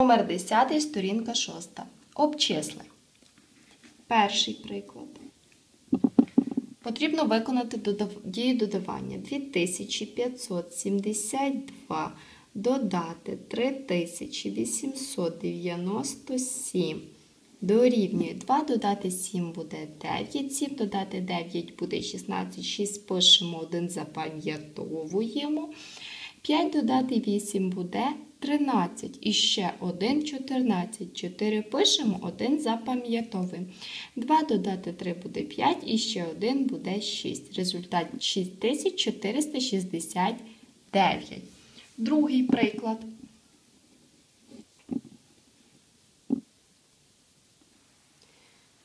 Номер 10, сторінка 6. Обчисли. Перший приклад. Потрібно виконати дію додавання 2572 додати 3897 дорівнює 2 додати 7 буде 9, 7 додати 9 буде 16, 6 пишемо, 1 запам'ятовуємо. 5 додати 8 буде 13. І ще 1 14. 4 пишемо, 1 запам'ятовуємо. 2 додати 3 буде 5, і ще 1 буде 6. Результат 6469. Другий приклад.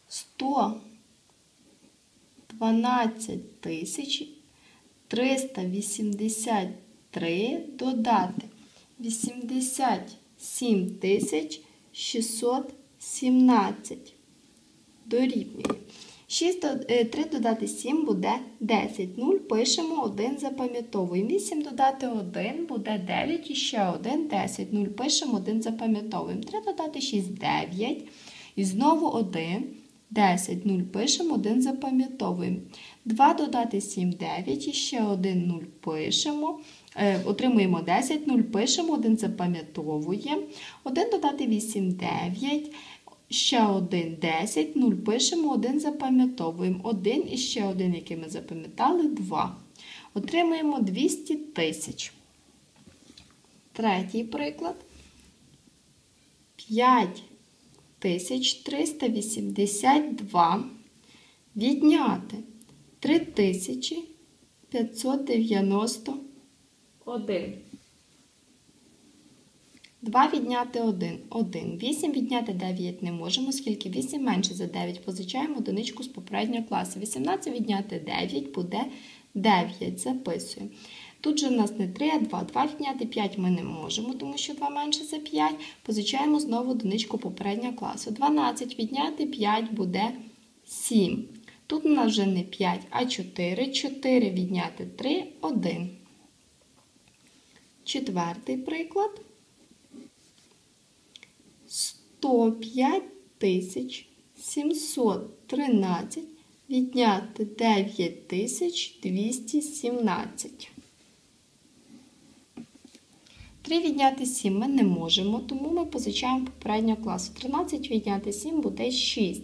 Сто дванадцять тисяч 383 додати 87 тисяч 617 дорівнює. 6, 3 додати 7 буде 10. 0 пишемо, 1 запам'ятовуємо. 8 додати 1 буде 9 і ще 1 10. 0 пишемо, 1 запам'ятовуємо. 3 додати 6 9. І знову 1 10. 0 пишемо, 1 запам'ятовуємо. 2 додати 7 9 і ще 1 0 пишемо. Е, отримуємо 10, 0, пишемо, 1 запам'ятовує. 1 додати 8, 9. Ще один 10, 0 пишемо, 1 запам'ятовуємо. 1 і ще один, який ми запам'ятали, 2. Отримуємо 200 тисяч. Третій приклад. 5382. Відняти 3590. 1. 2 відняти 1 1. 8 відняти 9 не можемо, оскільки 8 менше за 9 позичаємо одиничку з попереднього класу. 18 відняти 9 буде 9. Записуємо. Тут же в нас не 3, а 2. 2 відняти 5 ми не можемо, тому що 2 менше за 5. Позичаємо знову одиничку попереднього класу. 12 відняти 5 буде 7. Тут у нас вже не 5, а 4. 4 відняти 3 1. Четвертий приклад. 105 тисяч 713 відняти 9 тисяч 217. 3 відняти 7 ми не можемо, тому ми позичаємо попереднього класу. 13 відняти 7 буде 6.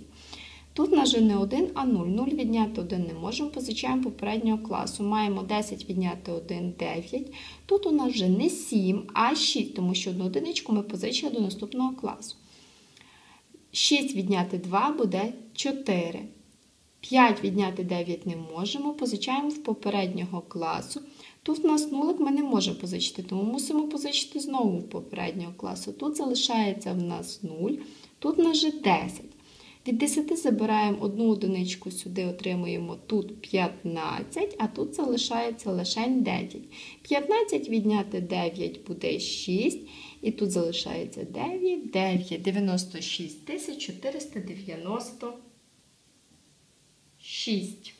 Тут у нас же не 1, а 0. 0 відняти 1 не можемо, позичаємо попереднього класу. Маємо 10 відняти 1, 9. Тут у нас вже не 7, а 6, тому що одну одиничку ми позичили до наступного класу. 6 відняти 2 буде 4. 5 відняти 9 не можемо, позичаємо в попереднього класу. Тут у нас нулик ми не можемо позичити, тому мусимо позичити знову в попереднього класу. Тут залишається в нас 0, тут у нас вже 10. Від 10 забираємо одну одиничку сюди, отримуємо тут 15, а тут залишається лише 9. 15 відняти 9 буде 6, і тут залишається 9, 9, 96 496.